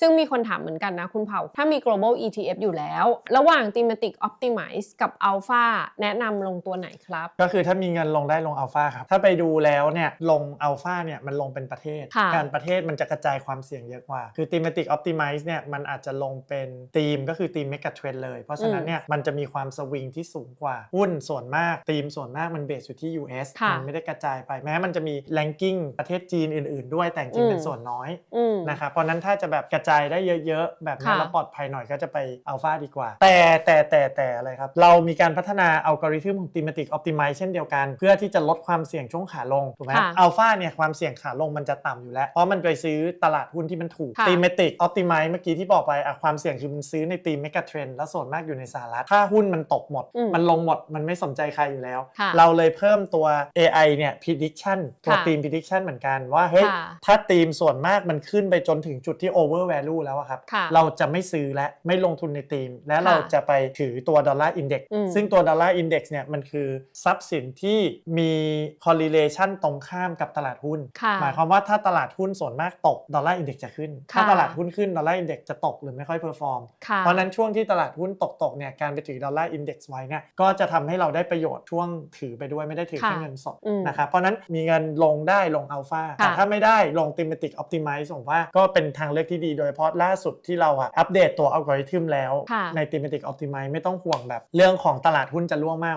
ซึ่งมีคนถามเหมือนกันนะคุณเผา ถ้ามี global ETF อยู่แล้ว ระหว่าง thematic optimize กับ alpha แนะนำลงตัวไหนครับ ก็คือถ้ามีเงินลงได้ลงอัลฟาครับ ถ้าไปดูแล้วเนี่ยลงอัลฟาเนี่ยมันลงเป็นประเทศ ค่ะ การประเทศมันจะกระจายความเสี่ยงเยอะกว่า คือ thematic optimize เนี่ยมันอาจจะลงเป็นธีมก็คือธีม mega trend เลย เพราะฉะนั้นเนี่ยมันจะมีความสวิงที่สูงกว่า หุ้นส่วนมากธีมส่วนมากมันเบสอยู่ที่ US ค่ะมันไม่ได้กระจายไปแม้มันจะมี ranking ประเทศจีนอื่น ๆ ด้วยแต่จริงๆเป็นอืมส่วนน้อยอืม นะครับเพราะฉะนั้นถ้าจะแบบกระจายได้เยอะๆ แบบนี้ค่ะแล้วปลอดภัยหน่อยก็จะไปอัลฟาดีกว่า แต่แต่แต่แต่อะไรครับ เรามีการพัฒนาอัลกอริทึมของ thematic optimize เช่นเดียวกัน เพื่อที่จะลดความเสี่ยงช่วงขาลงถูกไหมค่ะอัลฟาเนี่ยความเสี่ยงขาลงมันจะต่ำอยู่แล้ว เพราะมันไปซื้อตลาดหุ้นที่มันถูก ค่ะ thematic optimize เมื่อกี้ที่บอกไปอะความเสี่ยงคือมันซื้อในธีม mega trend แล้วส่วนมากอยู่ในสหรัฐถ้าหุ้นมันตกหมด อืมมันลงหมดมันไม่สนใจใครอยู่แล้ว ค่ะเราเลยเพิ่มตัว AI เนี่ย prediction ตัวค่ะธีม prediction เหมือนกันว่าเฮ้ยค่ะ ถ้าธีมส่วนมากมันขึ้นไปจนถึงจุดที่ over value แล้วอะครับค่ะเราจะไม่ซื้อและไม่ลงทุนในธีม และค่ะเราจะไปถือตัวดอลลาร์อินเด็กอืมซึ่งตัวดอลลาร์อินเด็กซ์เนี่ยมันคือทรัพย์สินที่มี correlation ตรงข้ามกับตลาดหุ้นค่ะหมายความว่าถ้าตลาดหุ้นส่วนมากตกดอลลาร์อินเด็กซ์จะขึ้น ถ้าค่ะตลาดหุ้นขึ้นดอลลาร์อินเด็กซ์จะตกหรือไม่ค่อยเพอร์ฟอร์มค่ะเพราะฉะนั้นช่วงที่ตลาดหุ้นตกตกๆเนี่ยการไปถือดอลลาร์อินเด็กซ์ไว้เนี่ยก็จะทำให้เราได้ประโยชน์ช่วงถือไปด้วยไม่ได้ถือแค่ค่ะเงินสดอืมนะครับเพราะฉะนั้นมีเงินลงได้ลงอัลฟาค่ะแต่ถ้าไม่ได้ลง thematic optimize ผมว่าก็เป็นทางเลือกที่ดีโดยเฉพาะล่าสุดที่เราอะอัปเดตตัวอัลกอริทึมแล้วค่ะใน thematic optimize ไม่ต้องห่วงแบบ เรื่องของตลาดหุ้นจะร่วงมาก